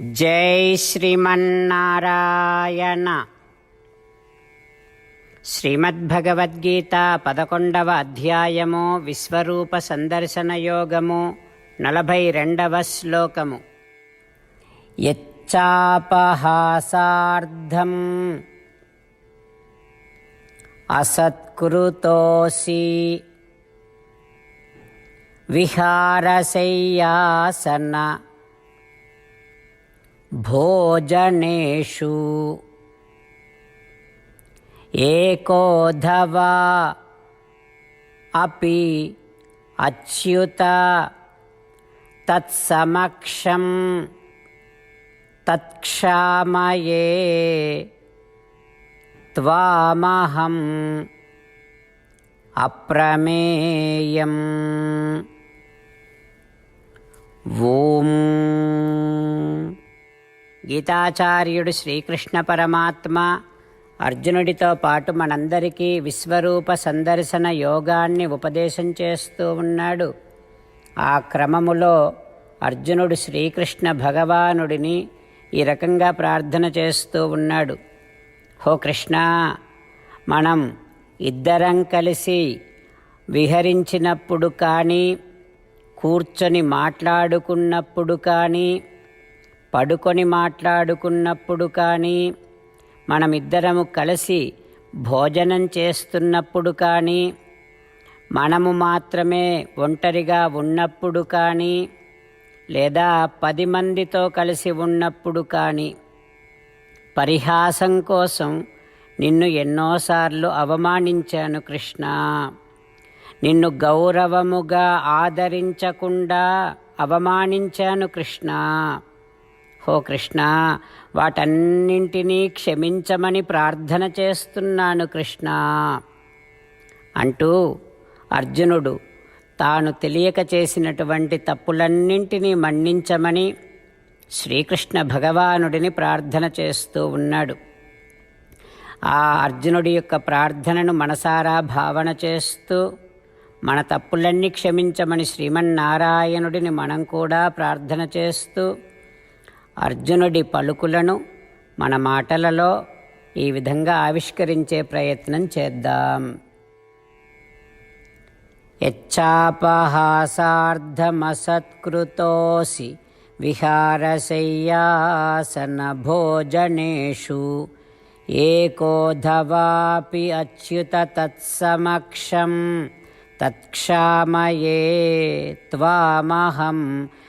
జై శ్రీమన్నారాయణ. శ్రీమద్భగవద్గీత పదకొండవ అధ్యాయము విశ్వరూప సందర్శన యోగము నలభై రెండవ శ్లోకము. యచ్చాపహాసార్థం. అసత్కృతోసి. విహారశయ్యాసన भोजनेषु। एकोधवा अपि अच्युत तत्समक्षं तत्क्षामये त्वामहम् अप्रमेयम्। वो గీతాచార్యుడు శ్రీకృష్ణ పరమాత్మ అర్జునుడితో పాటు మనందరికీ విశ్వరూప సందర్శన యోగాన్ని ఉపదేశం చేస్తూ ఉన్నాడు. ఆ క్రమములో అర్జునుడు శ్రీకృష్ణ భగవానుడిని ఈ రకంగా ప్రార్థన చేస్తూ ఉన్నాడు. హో కృష్ణ మనం ఇద్దరం కలిసి విహరించినప్పుడు కానీ కూర్చొని మాట్లాడుకున్నప్పుడు కానీ పడుకొని మాట్లాడుకున్నప్పుడు కానీ మనమిద్దరము కలిసి భోజనం చేస్తున్నప్పుడు కానీ మనము మాత్రమే ఒంటరిగా ఉన్నప్పుడు కానీ లేదా పది మందితో కలిసి ఉన్నప్పుడు కానీ పరిహాసం కోసం నిన్ను ఎన్నోసార్లు అవమానించాను కృష్ణ. నిన్ను గౌరవముగా ఆదరించకుండా అవమానించాను కృష్ణ. హో కృష్ణ వాటన్నింటినీ క్షమించమని ప్రార్థన చేస్తున్నాను కృష్ణ. అంటూ అర్జునుడు తాను తెలియక చేసినటువంటి తప్పులన్నింటినీ మన్నించమని శ్రీకృష్ణ భగవానుడిని ప్రార్థన చేస్తూ ఉన్నాడు. ఆ అర్జునుడి యొక్క ప్రార్థనను మనసారా భావన చేస్తూ మన తప్పులన్నీ క్షమించమని శ్రీమన్నారాయణుడిని మనం కూడా ప్రార్థన చేస్తూ అర్జునుడి పలుకులను మన మాటలలో ఈ విధంగా ఆవిష్కరించే ప్రయత్నం చేద్దాం. యచ్చాపహాసార్థమసత్కృతోసి విహారశయ్యాసనభోజనేషు ఏకోధవాపి అచ్యుత తత్సమక్షం తత్క్షామయే త్వామహం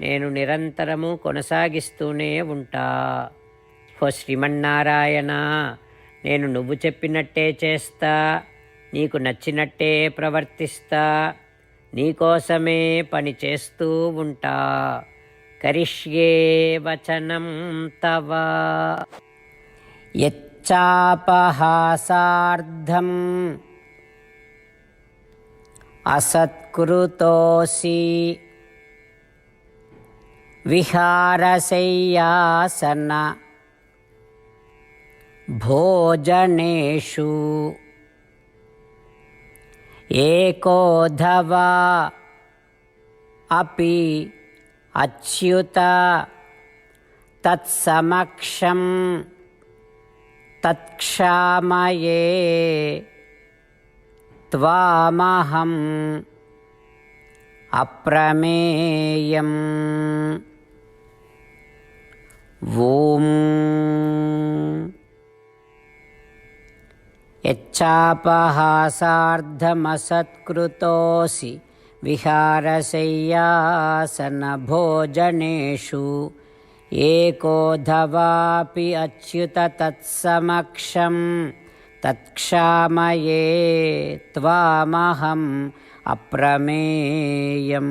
నేను నిరంతరము కొనసాగిస్తూనే ఉంటా ఓ శ్రీమన్నారాయణ నేను నువ్వు చెప్పినట్టే చేస్తా నీకు నచ్చినట్టే ప్రవర్తిస్తా నీకోసమే పని చేస్తూ ఉంటా కరిష్యే వచనం తవ యచ్చాపహాసార్థం असत्कृतोऽसि विहारशय्यासन भोजनेषु। एकोधवा। अपि अच्युत। तत्समक्षं तत्क्षामये। त्वामहम्। अप्रमेयम् ఓం యచ్చాపహాసార్థమసత్కృతోసి విహారశయ్యాసనభోజనేషు ఏకోధవాపి అచ్యుత తత్సమక్షం. తత్క్షామయే త్వామహం అప్రమేయం.